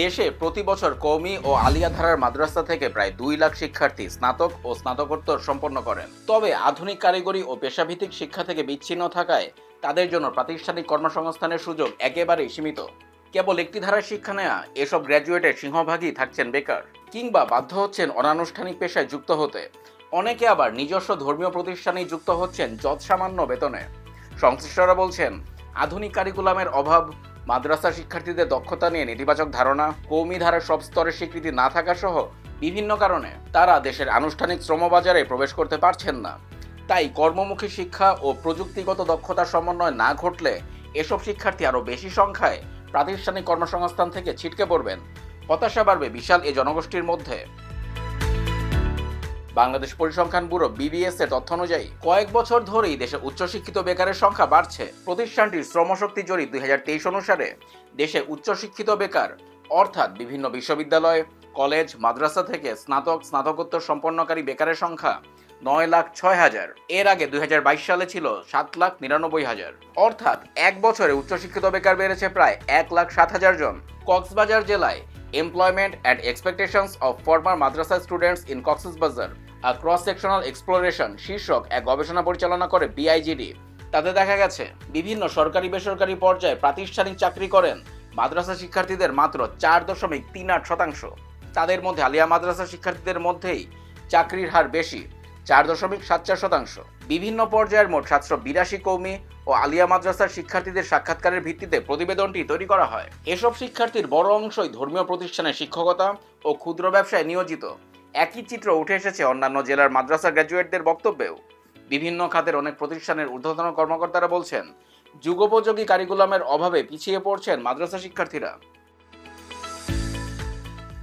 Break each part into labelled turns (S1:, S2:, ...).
S1: দেশে প্রতি বছর কওমি ও আলিয়া ধারার মাদ্রাসা থেকে প্রায় দুই লাখ শিক্ষার্থী স্নাতক ও স্নাতকোত্তর সম্পন্ন করেন। তবে আধুনিক কারিগরি ও পেশাভিত্তিক শিক্ষা থেকে বিচ্ছিন্ন থাকায় তাদের জন্য প্রাতিষ্ঠানিক কর্মসংস্থানের সুযোগ একেবারেই সীমিত। কেবল একটি ধারায় শিক্ষা নেয়া, এসব গ্র্যাজুয়েটের সিংহভাগই থাকছেন বেকার কিংবা বাধ্য হচ্ছেন অনানুষ্ঠানিক পেশায় যুক্ত হতে। অনেকে আবার নিজস্ব ধর্মীয় প্রতিষ্ঠানেই যুক্ত হচ্ছেন যৎসামান্য বেতনে। সংশ্লিষ্টরা বলছেন, আধুনিক কারিকুলামের অভাব মাদ্রাসা শিক্ষার্থীদের দক্ষতা নিয়ে নেতিবাচক ধারণা কৌমি ধারার সব স্তরের স্বীকৃতি না থাকা সহ বিভিন্ন কারণে তারা দেশের আনুষ্ঠানিক শ্রমবাজারে প্রবেশ করতে পারছেন না। তাই কর্মমুখী শিক্ষা ও প্রযুক্তিগত দক্ষতার সমন্বয় না ঘটলে এসব শিক্ষার্থী আরও বেশি সংখ্যায় প্রাতিষ্ঠানিক কর্মসংস্থান থেকে ছিটকে পড়বেন। হতাশা বাড়বে বিশাল এ জনগোষ্ঠীর মধ্যে। বাংলাদেশ পরিসংখ্যান ব্যুরো বিবিএস এর তথ্য অনুযায়ী, কয়েক বছর ধরেই দেশে উচ্চশিক্ষিত বেকারের সংখ্যা বাড়ছে। প্রতিষ্ঠানটির শ্রমশক্তি জরিপ দু হাজার তেইশ অনুসারে, দেশে উচ্চশিক্ষিত বেকার, অর্থাৎ বিভিন্ন বিশ্ববিদ্যালয়, কলেজ, মাদ্রাসা থেকে স্নাতক, স্নাতকোত্তর সম্পন্নকারী বেকারের সংখ্যা নয় লাখ ছয় হাজার। এর আগে দুই হাজার বাইশ সালে ছিল সাত লাখ নিরানব্বই হাজার। অর্থাৎ এক বছরে উচ্চশিক্ষিত বেকার বেড়েছে প্রায় এক লাখ সাত হাজার জন। কক্সবাজার জেলায় employment and expectations of former madrasa students in Cox's Bazar cross sectional exploration শীর্ষক এক গবেষণা পরিচালনা করে বিআইজিডি তাতে দেখা গেছে, বিভিন্ন সরকারি বেসরকারি পর্যায়ে প্রাতিষ্ঠানিক চাকরি করেন মাদ্রাসা শিক্ষার্থীদের মাত্র চার দশমিক তিন আট শতাংশ। তাদের মধ্যে আলিয়া মাদ্রাসা শিক্ষার্থীদের মধ্যেই চাকরির হার বেশি, চার দশমিক সাত চার শতাংশ। বিভিন্ন পর্যায়ের মোট সাতশো বিরাশি কৌমি ও আলিয়া মাদ্রাসার শিক্ষার্থীদের সাক্ষাৎকারের ভিত্তিতে প্রতিবেদনটি তৈরি করা হয়। এসব শিক্ষার্থীর বড় অংশই ধর্মীয় প্রতিষ্ঠানে শিক্ষকতা ও ক্ষুদ্র ব্যবসায় নিয়োজিত। একই চিত্র উঠে এসেছে অন্যান্য জেলার মাদ্রাসা গ্র্যাজুয়েটদের বক্তব্যেও। বিভিন্ন খাতের অনেক প্রতিষ্ঠানের ঊর্ধ্বতন কর্মকর্তারা বলছেন, যুগোপযোগী কারিকুলামের অভাবে পিছিয়ে পড়ছেন মাদ্রাসা শিক্ষার্থীরা।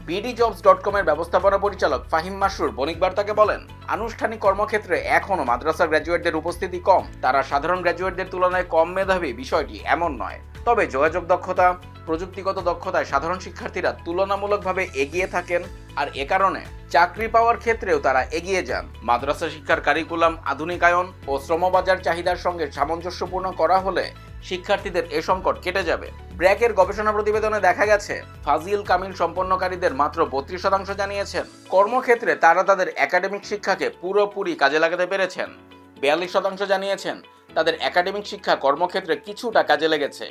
S1: বিডি জবস ডট কমের ব্যবস্থাপনা পরিচালক ফাহিম মাসরুর বণিক বার্তাকে বলেন, আনুষ্ঠানিক কর্মক্ষেত্রে এখনও মাদ্রাসা গ্র্যাজুয়েটদের উপস্থিতি কম। তারা সাধারণ গ্র্যাজুয়েটদের তুলনায় কম মেধাবী, বিষয়টি এমন নয়। তবে যোগাযোগ দক্ষতা, প্রযুক্তিগত দক্ষতায় সাধারণ শিক্ষার্থীরা তুলনামূলকভাবে এগিয়ে থাকেন আর এ কারণে চাকরি পাওয়ার ক্ষেত্রেও তারা এগিয়ে যান। মাদ্রাসা শিক্ষার কারিকুলাম, আধুনিকায়ন ও শ্রমবাজার চাহিদার সঙ্গে সামঞ্জস্যপূর্ণ করা হলে শিক্ষার্থীদের এ সংকট কেটে যাবে। ব্র্যাকের গবেষণা প্রতিবেদনে দেখা গেছে, ফাজিল কামিল সম্পন্নকারীদের মাত্র বত্রিশ শতাংশ জানিয়েছেন। কর্মক্ষেত্রে তারা তাদের একাডেমিক শিক্ষাকে পুরোপুরি কাজে লাগাতে পেরেছেন। বিয়াল্লিশ শতাংশ জানিয়েছেন তাদের একাডেমিক শিক্ষা কর্মক্ষেত্রে কিছুটা কাজে লেগেছে।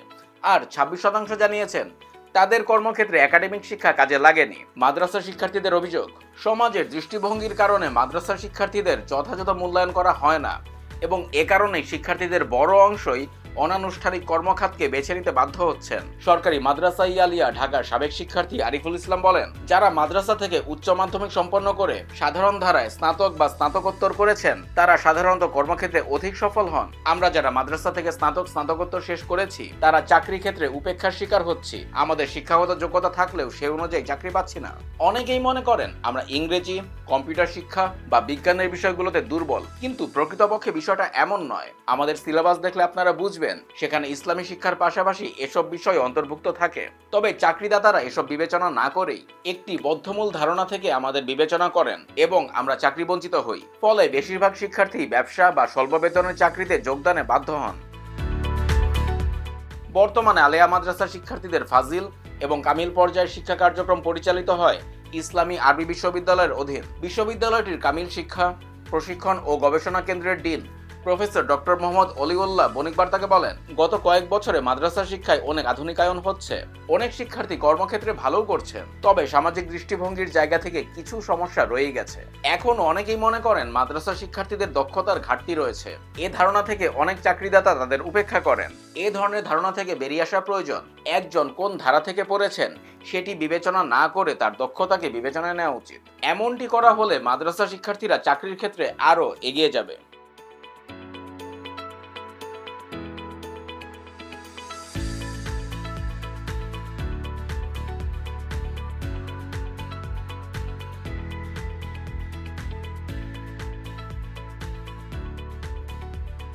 S1: আর ছাব্বিশ শতাংশ জানিয়েছেন, তাদের কর্মক্ষেত্রে একাডেমিক শিক্ষা কাজে লাগেনি। মাদ্রাসা শিক্ষার্থীদের অভিযোগ, সমাজের দৃষ্টিভঙ্গির কারণে মাদ্রাসা শিক্ষার্থীদের যথাযথ মূল্যায়ন করা হয় না এবং এ কারণে শিক্ষার্থীদের বড় অংশই অনানুষ্ঠানিক কর্মখাতকে বেছে নিতে বাধ্য হচ্ছেন। সরকারি মাদ্রাসা ইয়ালিয়া ঢাকার সাবেক শিক্ষার্থী আরিফুল ইসলাম বলেন, যারা মাদ্রাসা থেকে উচ্চ মাধ্যমিক সম্পন্ন করে সাধারণ ধারায় স্নাতক বা স্নাতকোত্তর করেছেন, তারা সাধারণত কর্মক্ষেত্রে অধিক সফল হন। আমরা যারা মাদ্রাসা থেকে স্নাতক, স্নাতকোত্তর শেষ করেছি, তারা চাকরি ক্ষেত্রে উপেক্ষার শিকার হচ্ছি। আমাদের শিক্ষাগত যোগ্যতা থাকলেও সে অনুযায়ী চাকরি পাচ্ছি না। অনেকেই মনে করেন, আমরা ইংরেজি, কম্পিউটার শিক্ষা বা বিজ্ঞানের বিষয়গুলোতে দুর্বল, কিন্তু প্রকৃতপক্ষে বিষয়টা এমন নয়। আমাদের সিলেবাস দেখলে আপনারা বুঝবেন সেখানে ইসলামী শিক্ষার পাশাপাশি এসব বিষয় অন্তর্ভুক্ত থাকে। তবে চাকরিদাতারা এসব বিবেচনা না করেই একটি বদ্ধমূল ধারণা থেকে আমাদের বিবেচনা করেন এবং আমরা চাকরি বঞ্চিত হই। ফলে বেশিরভাগ শিক্ষার্থী ব্যবসা বা স্বল্প বেতনের চাকরিতে যোগদানে বাধ্য হন। বর্তমানে আলেয়া মাদ্রাসা শিক্ষার্থীদের ফাজিল এবং কামিল পর্যায়ের শিক্ষা কার্যক্রম পরিচালিত হয় ইসলামী আরবি বিশ্ববিদ্যালয়ের অধীন। বিশ্ববিদ্যালয়টির কামিল শিক্ষা, প্রশিক্ষণ ও গবেষণা কেন্দ্রের dean professor doctor Mohammad Oliullah বণিক বার্তাকে বলেন, গত কয়েক বছরে মাদ্রাসা শিক্ষায় অনেক আধুনিকায়ন হচ্ছে। অনেক শিক্ষার্থী কর্মক্ষেত্রে ভালো করছে। তবে সামাজিক দৃষ্টিভঙ্গির জায়গা থেকে কিছু সমস্যা রয়ে গেছে। এখন অনেকেই মনে করেন মাদ্রাসা শিক্ষার্থীদের দক্ষতার ঘাটতি রয়েছে। এ ধারণা থেকে অনেক চাকরিদাতা তাদের উপেক্ষা করেন। এ ধরনের ধারণা থেকে বেরিয়ে আসা প্রয়োজন। একজন কোন ধারা থেকে পড়েছেন, সেটি বিবেচনা না করে তার দক্ষতাকে বিবেচনায় নেওয়া উচিত। এমনটি করা হলে মাদ্রাসা শিক্ষার্থীরা চাকরির ক্ষেত্রে আরও এগিয়ে যাবে।